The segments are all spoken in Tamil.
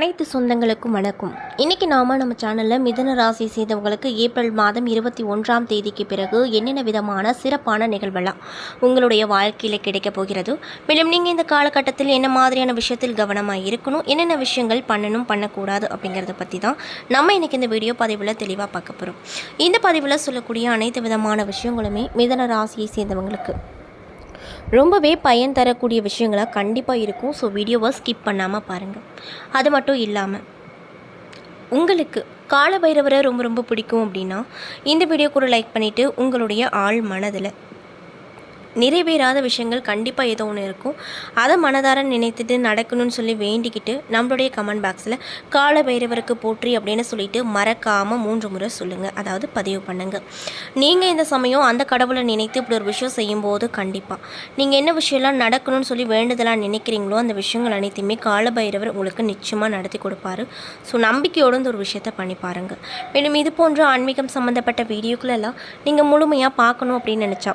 அனைத்து சொந்தங்களுக்கும் வணக்கம். இன்னைக்கு நாம நம்ம சேனலில் மிதன ராசி செய்தவங்களுக்கு ஏப்ரல் மாதம் இருபத்தி ஒன்றாம் தேதிக்கு பிறகு என்னென்ன விதமான சிறப்பான நிகழ்வெல்லாம் உங்களுடைய வாழ்க்கையில் கிடைக்க போகிறது? மேலும் நீங்கள் இந்த காலகட்டத்தில் என்ன மாதிரியான விஷயத்தில் கவனமாக இருக்கணும்? என்னென்ன விஷயங்கள் பண்ணணும் பண்ணக்கூடாது அப்படிங்கிறத பற்றி தான் நம்ம இன்னைக்கு இந்த வீடியோ பதிவில் தெளிவாக பார்க்க போகிறோம் இந்த பதிவில் சொல்லக்கூடிய அனைத்து விதமான விஷயங்களுமே மிதன ராசியை சேர்ந்தவங்களுக்கு ரொம்பவே பயன் தரக்கூடிய விஷயங்களாக கண்டிப்பாக இருக்கும். ஸோ வீடியோவை ஸ்கிப் பண்ணாமல் பாருங்கள் அது மட்டும் இல்லாமல் உங்களுக்கு காலபைரவரை ரொம்ப ரொம்ப பிடிக்கும் அப்படின்னா இந்த வீடியோ கூட லைக் பண்ணிவிட்டு உங்களுடைய ஆள் மனதில் நிறைவேறாத விஷயங்கள் கண்டிப்பாக ஏதோ ஒன்று இருக்கும். அதை மனதார நினைத்துட்டு நடக்கணும்னு சொல்லி வேண்டிக்கிட்டு நம்மளுடைய கமெண்ட் பாக்ஸில் கால பைரவருக்கு போற்றி அப்படின்னு சொல்லிட்டு மறக்காமல் மூன்று முறை சொல்லுங்கள் அதாவது பதிவு பண்ணுங்கள் நீங்கள் இந்த சமயம் அந்த கடவுளை நினைத்து இப்படி ஒரு விஷயம் செய்யும்போது கண்டிப்பாக நீங்கள் என்ன விஷயம்லாம் நடக்கணும்னு சொல்லி வேண்டுதலாக நினைக்கிறீங்களோ அந்த விஷயங்கள் அனைத்தையுமே கால பைரவர் உங்களுக்கு நிச்சயமாக நடத்தி கொடுப்பாரு. ஸோ நம்பிக்கையோடு இந்த ஒரு விஷயத்தை பண்ணி பாருங்கள் மேலும் இது போன்ற ஆன்மீகம் சம்மந்தப்பட்ட வீடியோக்களெல்லாம் நீங்கள் முழுமையாக பார்க்கணும் அப்படின்னு நினச்சா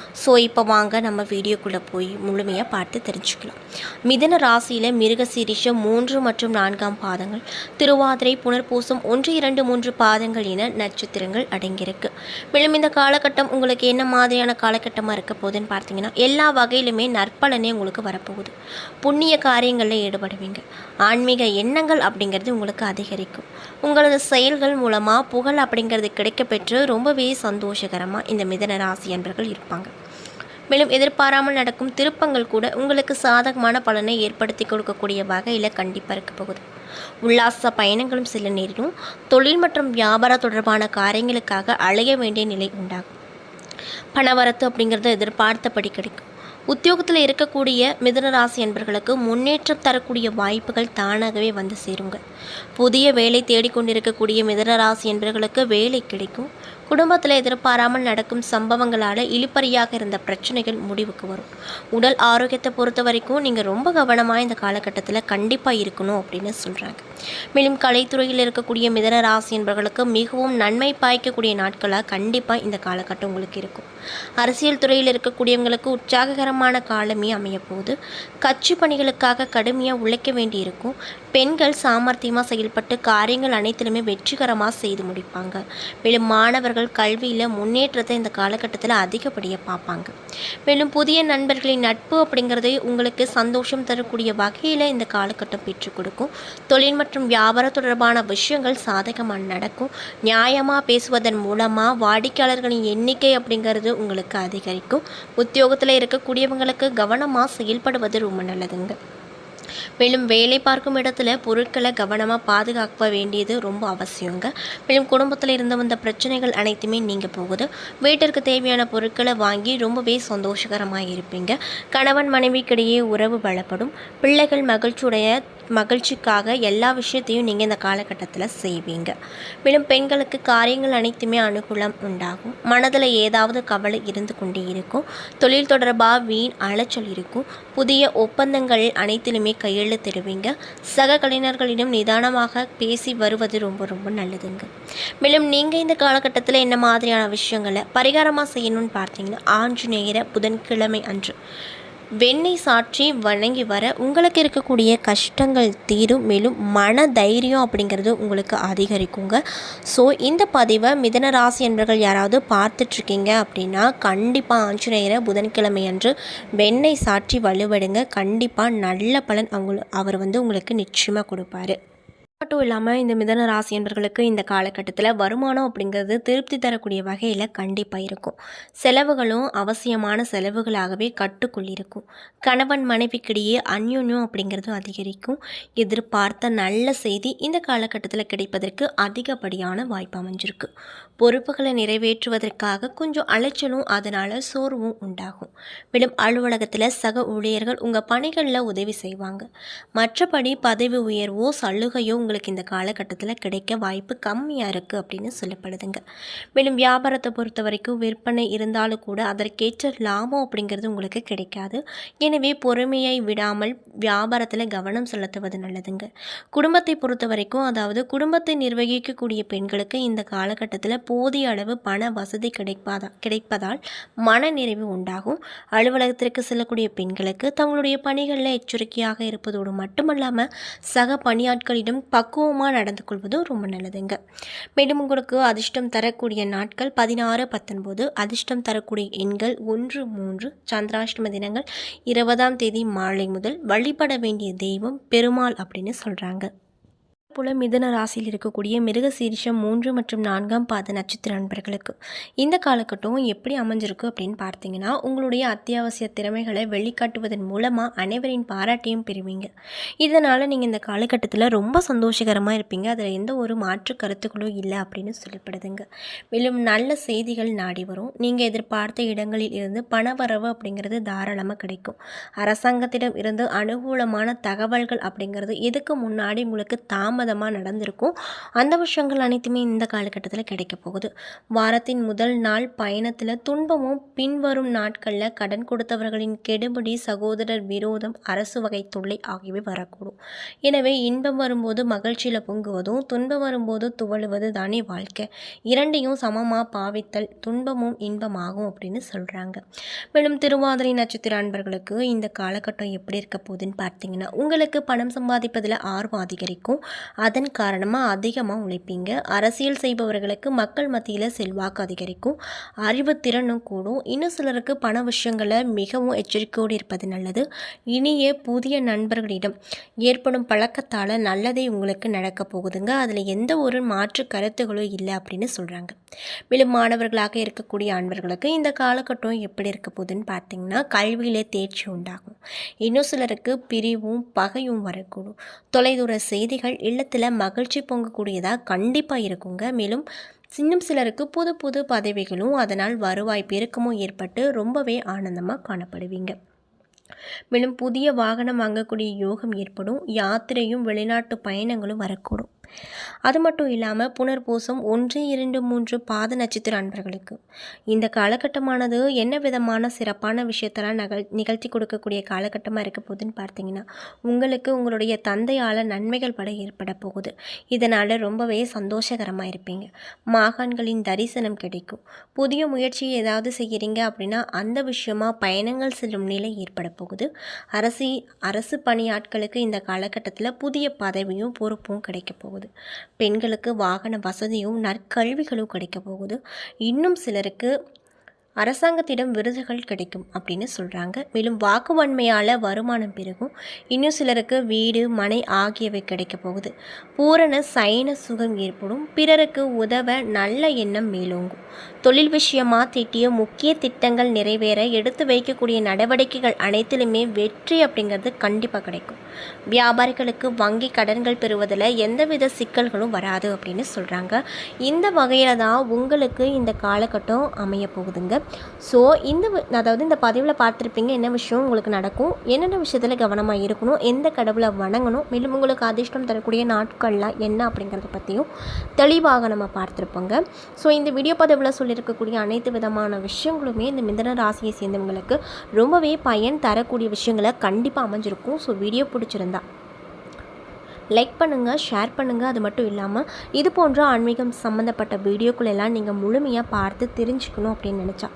ஸோ இப்போ வாங்க நம்ம வீடியோக்குள்ளே போய் முழுமையாக பார்த்து தெரிஞ்சுக்கலாம். மிதன ராசியில் மிருக சீரிஷம் மூன்று மற்றும் நான்காம் பாதங்கள் திருவாதிரை புனர்பூசம் ஒன்று இரண்டு மூன்று பாதங்கள் என நட்சத்திரங்கள் அடங்கியிருக்கு. மேலும் இந்த காலகட்டம் உங்களுக்கு என்ன மாதிரியான காலகட்டமாக இருக்க போகுதுன்னு பார்த்தீங்கன்னா எல்லா வகையிலுமே நற்பலனே உங்களுக்கு வரப்போகுது. புண்ணிய காரியங்களில் ஈடுபடுவீங்க. ஆன்மீக எண்ணங்கள் அப்படிங்கிறது உங்களுக்கு அதிகரிக்கும். உங்களது செயல்கள் மூலமாக புகழ் அப்படிங்கிறது கிடைக்கப்பெற்று ரொம்பவே சந்தோஷகரமாக இந்த மிதன ராசி அன்பர்கள் இருப்பாங்க. மேலும் எதிர்பாராமல் நடக்கும் திருப்பங்கள் கூட உங்களுக்கு சாதகமான பலனை ஏற்படுத்தி கொடுக்கக்கூடிய வகையில் கண்டிப்பாக இருக்க போகுது. உல்லாச பயணங்களும் சில நேரிடும் தொழில் மற்றும் வியாபார தொடர்பான காரியங்களுக்காக அலைய வேண்டிய நிலை உண்டாகும். பணவரத்து அப்படிங்கிறது எதிர்பார்த்தபடி கிடைக்கும். உத்தியோகத்தில் இருக்கக்கூடிய மிதுனராசி என்பர்களுக்கு முன்னேற்றம் தரக்கூடிய வாய்ப்புகள் தானாகவே வந்து சேருங்க. புதிய வேலை தேடிக்கொண்டிருக்கக்கூடிய மிதுனராசி என்பர்களுக்கு வேலை கிடைக்கும். குடும்பத்தில் எதிர்பாராமல் நடக்கும் சம்பவங்களால் இழிப்பறியாக இருந்த பிரச்சனைகள் முடிவுக்கு வரும். உடல் ஆரோக்கியத்தை பொறுத்த வரைக்கும் நீங்கள் ரொம்ப கவனமாக இந்த காலகட்டத்தில் கண்டிப்பாக இருக்கணும் அப்படின்னு சொல்கிறாங்க மேலும் கலைத்துறையில் இருக்கக்கூடிய மிதன ராசி என்பவர்களுக்கு மிகவும் நன்மை பாய்க்கக்கூடிய நாட்களாக கண்டிப்பாக இந்த காலகட்டம் உங்களுக்கு இருக்கும். அரசியல் துறையில் இருக்கக்கூடியவங்களுக்கு உற்சாககரமான காலமே அமையப்போகுது கட்சி பணிகளுக்காக கடுமையாக உழைக்க வேண்டியிருக்கும். பெண்கள் சாமர்த்தியமாக செயல்பட்டு காரியங்கள் அனைத்திலுமே வெற்றிகரமாக செய்து முடிப்பாங்க. மேலும் மாணவர்கள் கல்வியில் முன்னேற்றத்தை இந்த காலகட்டத்தில் அதிகப்படியாக பார்ப்பாங்க. மேலும் புதிய நண்பர்களின் நட்பு அப்படிங்கிறது உங்களுக்கு சந்தோஷம் தரக்கூடிய வகையில் இந்த காலகட்டம் பெற்றுக் கொடுக்கும். தொழில் மற்றும் வியாபாரம் தொடர்பான விஷயங்கள் சாதகமாக நடக்கும். நியாயமாக பேசுவதன் மூலமாக வாடிக்கையாளர்களின் எண்ணிக்கை அப்படிங்கிறது உங்களுக்கு அதிகரிக்கும். உத்தியோகத்தில் இருக்கக்கூடியவங்களுக்கு கவனமாக செயல்படுவது ரொம்ப நல்லதுங்க. மேலும் வேலை பார்க்கும் இடத்துல பொருட்களை கவனமாக பாதுகாக்க வேண்டியது ரொம்ப அவசியங்க. மேலும் குடும்பத்தில் இருந்து வந்த பிரச்சனைகள் அனைத்துமே நீங்கள் போகுது. வீட்டிற்கு தேவையான பொருட்களை வாங்கி ரொம்பவே சந்தோஷகரமாக இருப்பீங்க. கணவன் மனைவிக்கிடையே உறவு பலப்படும் பிள்ளைகள் மகிழ்ச்சியுடைய மகிழ்ச்சிக்காக எல்லா விஷயத்தையும் நீங்கள் இந்த காலகட்டத்தில் செய்வீங்க. மேலும் பெண்களுக்கு காரியங்கள் அனைத்துமே அனுகூலம் உண்டாகும். மனதில் ஏதாவது கவலை இருந்து கொண்டே இருக்கும். தொழில் தொடர்பாக வீண் அலைச்சல் இருக்கும். புதிய ஒப்பந்தங்கள் அனைத்திலுமே கையெழுத்திடுவீங்க சக கலைஞர்களிடம் நிதானமாக பேசி வருவது ரொம்ப ரொம்ப நல்லதுங்க. மேலும் நீங்கள் இந்த காலகட்டத்தில் என்ன மாதிரியான விஷயங்களை பரிகாரமாக செய்யணும்னு பார்த்தீங்கன்னா நேர புதன்கிழமை அன்று வெண்ணெய் சாற்றி வணங்கி வர உங்களுக்கு இருக்கக்கூடிய கஷ்டங்கள் தீரும் மேலும் மன தைரியம் அப்படிங்கிறது உங்களுக்கு அதிகரிக்குங்க. ஸோ இந்த பதிவை மிதன ராசி என்பர்கள் யாராவது பார்த்துட்ருக்கீங்க அப்படின்னா கண்டிப்பாக ஆஞ்சநேயரை புதன்கிழமை அன்று வெண்ணெய் சாற்றி வலுவடுங்க. கண்டிப்பாக நல்ல பலன் அவங்க அவர் வந்து உங்களுக்கு நிச்சயமாக கொடுப்பாரு. மட்டும் இல்லாமல் இந்த மிதன ராசி என்பர்களுக்கு இந்த காலகட்டத்தில் வருமானம் அப்படிங்கிறது திருப்தி தரக்கூடிய வகையில் கண்டிப்பாக இருக்கும். செலவுகளும் அவசியமான செலவுகளாகவே கட்டுக்குள் இருக்கும். கணவன் மனைவிக்கிடையே அந்யுன்யம் அப்படிங்கிறதும் அதிகரிக்கும். எதிர்பார்த்த நல்ல செய்தி இந்த காலகட்டத்தில் கிடைப்பதற்கு அதிகப்படியான வாய்ப்பு அமைஞ்சிருக்கு. பொறுப்புகளை நிறைவேற்றுவதற்காக கொஞ்சம் அலைச்சலும் அதனால் சோர்வும் உண்டாகும். மேலும் அலுவலகத்தில் சக ஊழியர்கள் உங்கள் பணிகளில் உதவி செய்வாங்க. மற்றபடி பதவி உயர்வோ சலுகையோ உங்களுக்கு இந்த காலகட்டத்தில் கிடைக்க வாய்ப்பு கம்மியாக இருக்குது அப்படின்னு சொல்லப்படுதுங்க. மேலும் வியாபாரத்தை பொறுத்த வரைக்கும் விற்பனை இருந்தாலும் கூட அதற்கேற்ற லாபம் அப்படிங்கிறது உங்களுக்கு கிடைக்காது. எனவே பொறுமையை விடாமல் வியாபாரத்தில் கவனம் செலுத்துவது நல்லதுங்க. குடும்பத்தை பொறுத்த வரைக்கும் அதாவது குடும்பத்தை நிர்வகிக்கக்கூடிய பெண்களுக்கு இந்த காலகட்டத்தில் போதிய அளவு பண வசதி கிடைப்பாதா கிடைப்பதால் மன நிறைவு உண்டாகும். அலுவலகத்திற்கு செல்லக்கூடிய பெண்களுக்கு தங்களுடைய பணிகளில் எச்சரிக்கையாக இருப்பதோடு மட்டுமல்லாமல் சக பணியாட்களிடம் பக்குவமாக நடந்து கொள்வதும் ரொம்ப நல்லதுங்க. மேலும் உங்களுக்கு அதிர்ஷ்டம் தரக்கூடிய நாட்கள் பதினாறு பத்தொன்பது. அதிர்ஷ்டம் தரக்கூடிய எண்கள் ஒன்று மூன்று. சந்திராஷ்டம தினங்கள் இருபதாம் தேதி மாலை முதல் வழிபட வேண்டிய தெய்வம் பெருமாள் அப்படின்னு சொல்கிறாங்க புல மிதன ராசியில் இருக்கக்கூடிய மிருகசீரிஷம் மூன்று மற்றும் நான்காம் பாத நட்சத்திர நண்பர்களுக்கு. இந்த காலகட்டம் எப்படி அமைஞ்சிருக்கு அப்படின்னு பார்த்தீங்கன்னா உங்களுடைய அத்தியாவசிய திறமைகளை வெளிக்காட்டுவதன் மூலமாக அனைவரின் பாராட்டையும் பெறுவீங்க. இதனால் நீங்கள் இந்த காலகட்டத்தில் ரொம்ப சந்தோஷகரமாக இருப்பீங்க. அதில் எந்த ஒரு மாற்று கருத்துக்களும் இல்லை அப்படின்னு சொல்லப்படுதுங்க. மேலும் நல்ல செய்திகள் நாடி வரும். நீங்கள் எதிர்பார்த்த இடங்களில் இருந்து பணவரவு அப்படிங்கிறது தாராளமாக கிடைக்கும். அரசாங்கத்திடம் இருந்து அனுகூலமான தகவல்கள் அப்படிங்கிறது இதுக்கு முன்னாடி உங்களுக்கு தாம தாமதமாக நடந்திருக்கும். அந்த விஷயங்கள் அனைத்துமே இந்த காலகட்டத்தில் கிடைக்க போகுது. வாரத்தின் முதல் நாள் பயணத்தில் துன்பமும் பின்வரும் நாட்களில் கடன் கொடுத்தவர்களின் கெடுபிடி சகோதரர் விரோதம் அரசு வகை தொல்லை ஆகியவை வரக்கூடும். எனவே இன்பம் வரும்போது மகிழ்ச்சியில் பொங்குவதும் துன்பம் வரும்போது துவழுவது தானே வாழ்க்கை. இரண்டையும் சமமாக பாவித்தல் துன்பமும் இன்பமாகும் அப்படின்னு சொல்கிறாங்க மேலும் திருவாதிரை நட்சத்திர அன்பர்களுக்கு இந்த காலகட்டம் எப்படி இருக்க போகுதுன்னு பார்த்தீங்கன்னா உங்களுக்கு பணம் சம்பாதிப்பதில் ஆர்வம் அதிகரிக்கும். அதன் காரணமாக அதிகமாக உழைப்பீங்க. அரசியல் செய்பவர்களுக்கு மக்கள் மத்தியில் செல்வாக்கு அதிகரிக்கும். அறிவுத்திறனும் கூடும். இன்னும் சிலருக்கு பண விஷயங்களை மிகவும் எச்சரிக்கையோடு இருப்பது நல்லது. இனிய புதிய நண்பர்களிடம் ஏற்படும் பழக்கத்தால் நல்லதே உங்களுக்கு நடக்க போகுதுங்க. அதில் எந்த ஒரு மாற்று கருத்துகளும் இல்லை அப்படின்னு சொல்கிறாங்க மேலும் மாணவர்களாக இருக்கக்கூடிய ஆண்பர்களுக்கு இந்த காலகட்டம் எப்படி இருக்க போகுதுன்னு பார்த்தீங்கன்னா கல்வியிலே தேர்ச்சி உண்டாகும். இன்னும் சிலருக்கு பிரிவும் பகையும் வரக்கூடும். தொலைதூர செய்திகள் இல்லத்தில் மகிழ்ச்சி பொங்கக்கூடியதாக கண்டிப்பாக இருக்குங்க. மேலும் இன்னும் சிலருக்கு புது புது பதவிகளும் அதனால் வருவாய் பெருக்கமும் ஏற்பட்டு ரொம்பவே ஆனந்தமாக காணப்படுவீங்க. மேலும் புதிய வாகனம் வாங்கக்கூடிய யோகம் ஏற்படும். யாத்திரையும் வெளிநாட்டு பயணங்களும் வரக்கூடும். அது மட்டும் இல்லாமல் புனர்பூசம் ஒன்று இரண்டு மூன்று பாத நட்சத்திர அன்பர்களுக்கு. இந்த காலகட்டமானது என்ன விதமான சிறப்பான விஷயத்தெல்லாம் நகல் நிகழ்த்தி கொடுக்கக்கூடிய காலகட்டமாக இருக்க போகுதுன்னு பார்த்தீங்கன்னா உங்களுக்கு உங்களுடைய தந்தையால் நன்மைகள் பட ஏற்பட போகுது. இதனால் ரொம்பவே சந்தோஷகரமாக இருப்பீங்க. மாகாண்களின் தரிசனம் கிடைக்கும். புதிய முயற்சியை ஏதாவது செய்கிறீங்க அப்படின்னா அந்த விஷயமாக பயணங்கள் செல்லும் நிலை ஏற்பட போகுது. அரசி அரசு பணியாட்களுக்கு இந்த காலகட்டத்தில் புதிய பதவியும் பொறுப்பும் கிடைக்க போகுது. போகுது. பெண்களுக்கு வாகன வசதியும் நற்கல்விகளும் கிடைக்க போகுது. இன்னும் சிலருக்கு அரசாங்கத்திடம் விருதுகள் கிடைக்கும் அப்படின்னு சொல்கிறாங்க மேலும் வாக்குவன்மையால் வருமானம் பெருகும். இன்னும் சிலருக்கு வீடு மனை ஆகியவை கிடைக்க போகுது. பூரண சைன சுகம் ஏற்படும். பிறருக்கு உதவ நல்ல எண்ணம் மேலோங்கும். தொழில் விஷயமாக திட்டிய முக்கிய திட்டங்கள் நிறைவேற எடுத்து வைக்கக்கூடிய நடவடிக்கைகள் அனைத்திலுமே வெற்றி அப்படிங்கிறது கண்டிப்பாக கிடைக்கும். வியாபாரிகளுக்கு வங்கி கடன்கள் பெறுவதில் எந்தவித சிக்கல்களும் வராது அப்படின்னு சொல்கிறாங்க இந்த வகையில் தான் உங்களுக்கு இந்த காலகட்டம் அமைய போகுதுங்க. ஸோ இந்த அதாவது இந்த பதிவில் பார்த்துருப்பீங்க என்ன விஷயம் உங்களுக்கு நடக்கும் என்னென்ன விஷயத்தில் கவனமாக இருக்கணும் எந்த கடவுளை வணங்கணும் மேலும் உங்களுக்கு அதிர்ஷ்டம் தரக்கூடிய நாட்கள்லாம் என்ன அப்படிங்கிறத பற்றியும் தெளிவாக நம்ம பார்த்துருப்போங்க. ஸோ இந்த வீடியோ பதிவில் சொல்லியிருக்கக்கூடிய அனைத்து விதமான விஷயங்களுமே இந்த மிதன ராசியை சேர்ந்தவங்களுக்கு ரொம்பவே பயன் தரக்கூடிய விஷயங்களை கண்டிப்பாக அமைஞ்சிருக்கும். ஸோ வீடியோ பிடிச்சிருந்தா லைக் பண்ணுங்கள் ஷேர் பண்ணுங்கள் அது மட்டும் இல்லாமல் இது போன்ற ஆன்மீகம் சம்மந்தப்பட்ட வீடியோக்குள்ளெல்லாம் நீங்கள் முழுமையாக பார்த்து தெரிஞ்சுக்கணும் அப்படின்னு நினச்சா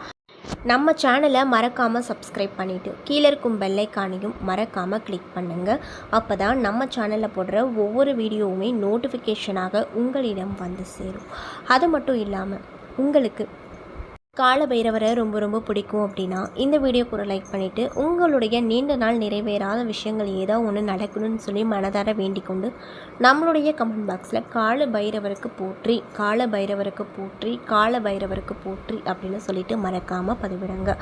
நம்ம சேனலை மறக்காமல் சப்ஸ்கிரைப் பண்ணிவிட்டு கீழே இருக்கும் பெல்லைக்கானையும் மறக்காமல் கிளிக் பண்ணுங்கள் அப்போ தான் நம்ம சேனலில் போடுற ஒவ்வொரு வீடியோவுமே நோட்டிஃபிகேஷனாக உங்களிடம் வந்து சேரும். அது மட்டும் இல்லாமல் உங்களுக்கு கால பைரவரை ரொம்ப ரொம்ப பிடிக்கும் அப்படின்னா இந்த வீடியோ கூட லைக் பண்ணிவிட்டு உங்களுடைய நீண்ட நாள் நிறைவேறாத விஷயங்கள் ஏதோ ஒன்று நடக்கணும்னு சொல்லி மனதார வேண்டிக் கொண்டு நம்மளுடைய கமெண்ட் பாக்ஸில் கால பைரவருக்கு போற்றி கால பைரவருக்கு போற்றி கால பைரவருக்கு போற்றி அப்படின்னு சொல்லிட்டு மறக்காமல் பதிவிடுங்க.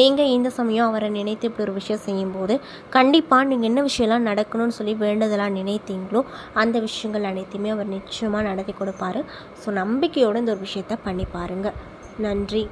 நீங்கள் இந்த சமயம் அவரை நினைத்து இப்படி ஒரு விஷயம் செய்யும்போது கண்டிப்பாக நீங்கள் என்ன விஷயம்லாம் நடக்கணும்னு சொல்லி வேண்டதெல்லாம் நினைத்தீங்களோ அந்த விஷயங்கள் அனைத்தையுமே அவர் நிச்சயமாக நடத்தி கொடுப்பாரு. ஸோ நம்பிக்கையோடு இந்த ஒரு விஷயத்த பண்ணி பாருங்கள் நன்றி.